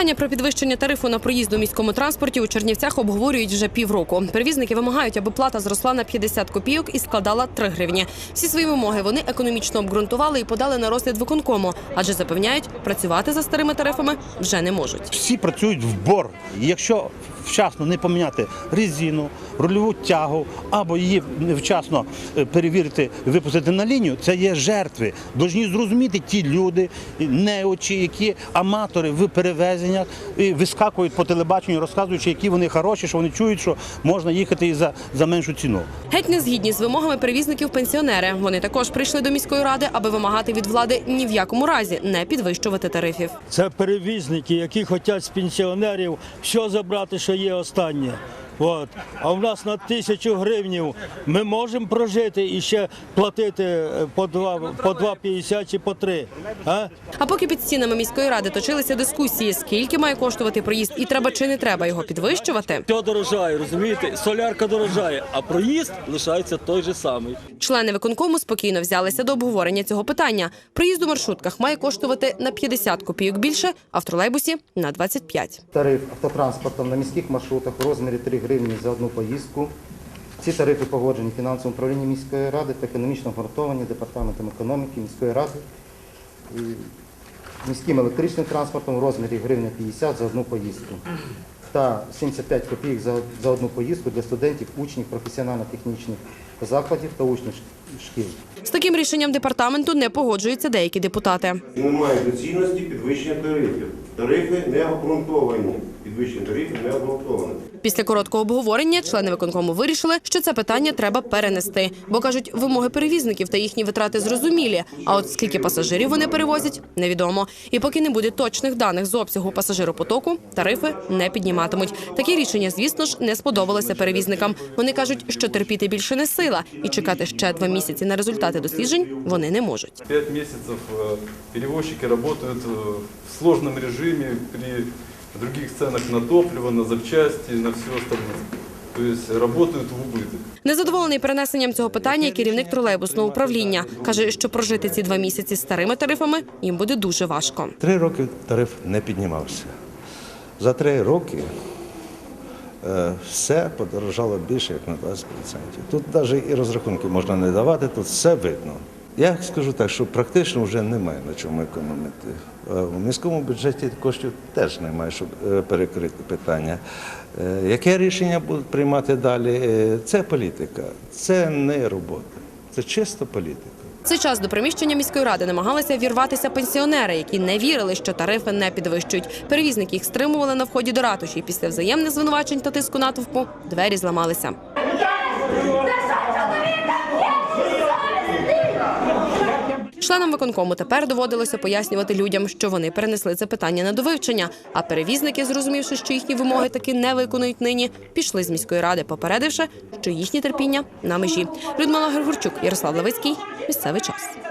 Питання про підвищення тарифу на проїзд у міському транспорті у Чернівцях обговорюють вже півроку. Перевізники вимагають, аби плата зросла на 50 копійок і складала 3 гривні. Всі свої вимоги вони економічно обґрунтували і подали на розгляд виконкому, адже запевняють, працювати за старими тарифами вже не можуть. всі працюють в борг. І Якщо вчасно не поміняти резину, рульову тягу або її невчасно е, перевірити, випустити на лінію, це є жертви. Должні зрозуміти ті люди, неочі, які аматори в перевезеннях і вискакують по телебаченню, розказуючи, які вони хороші, що вони чують, що можна їхати і за, за меншу ціну. Геть не згідні з вимогами перевізників пенсіонери. Вони також прийшли до міської ради, аби вимагати від влади ні в якому разі не підвищувати тарифів. Це перевізники, які хочуть з пенсіонерів все забрати, що є останнє. От. А в нас на тисячу гривнів ми можемо прожити і ще платити е, по 2, по 2,50 чи по 3. А? А поки під стінами міської ради точилися дискусії, скільки має коштувати проїзд, і треба чи не треба його підвищувати. Все дорожає, розумієте? Солярка дорожає, а проїзд лишається той же самий. Члени виконкому спокійно взялися до обговорення цього питання. Проїзд у маршрутках має коштувати на 50 копійок більше, а в тролейбусі на 25. Тариф автотранспортом на міських маршрутах у розмірі 3 гривні за одну поїздку. Ці тарифи погоджені фінансовим управлінням міської ради та економічно обґрунтовані департаментом економіки міської ради. Міським електричним транспортом в розмірі гривня 50 за одну поїздку та 75 копійок за, одну поїздку для студентів, учнів професіонально-технічних закладів та учнів шкіл. З таким рішенням департаменту не погоджуються деякі депутати. Немає доцільності підвищення тарифів. Тарифи не обґрунтовані. Підвищення тарифів не обґрунтоване. Після короткого обговорення члени виконкому вирішили, що це питання треба перенести, бо кажуть, вимоги перевізників та їхні витрати зрозумілі. А от скільки пасажирів вони перевозять, невідомо. І поки не буде точних даних з обсягу пасажиропотоку, тарифи не підніматимуть. Такі рішення, звісно ж, не сподобалося перевізникам. Вони кажуть, що терпіти більше не сила, і чекати ще два місяці на результати досліджень вони не можуть. Пять месяцев э, перевозчики работают э, в сложном режиме при других ценах на топливо, на запчасти, на все остальное. То есть работают в убыток. Незадоволений перенесенням цього питання керівник тролейбусного управління каже, що прожити ці два місяці з старими тарифами їм буде дуже важко. Три роки тариф не піднімався. За три роки е, все подорожало більше, як на 20%. Тут навіть і розрахунки можна не давати, тут все видно. Я скажу так, що практично вже немає на чому економити. Е, У міському бюджеті коштів теж немає, щоб е, перекрити питання. Е, Яке рішення будуть приймати далі? Е, Це політика, це не робота, це чисто політика. В цей час до приміщення міської ради намагалися вірватися пенсіонери, які не вірили, що тарифи не підвищують. Перевізники їх стримували на вході до ратуші. Після взаємних звинувачень та тиску натовпу двері зламалися. Членам виконкому тепер доводилося пояснювати людям, що вони перенесли це питання на довивчення. А перевізники, зрозумівши, що їхні вимоги таки не виконують нині, пішли з міської ради, попередивши, що їхнє терпіння на межі. Людмила Григорчук, Ярослав Левицький. Місцевий час.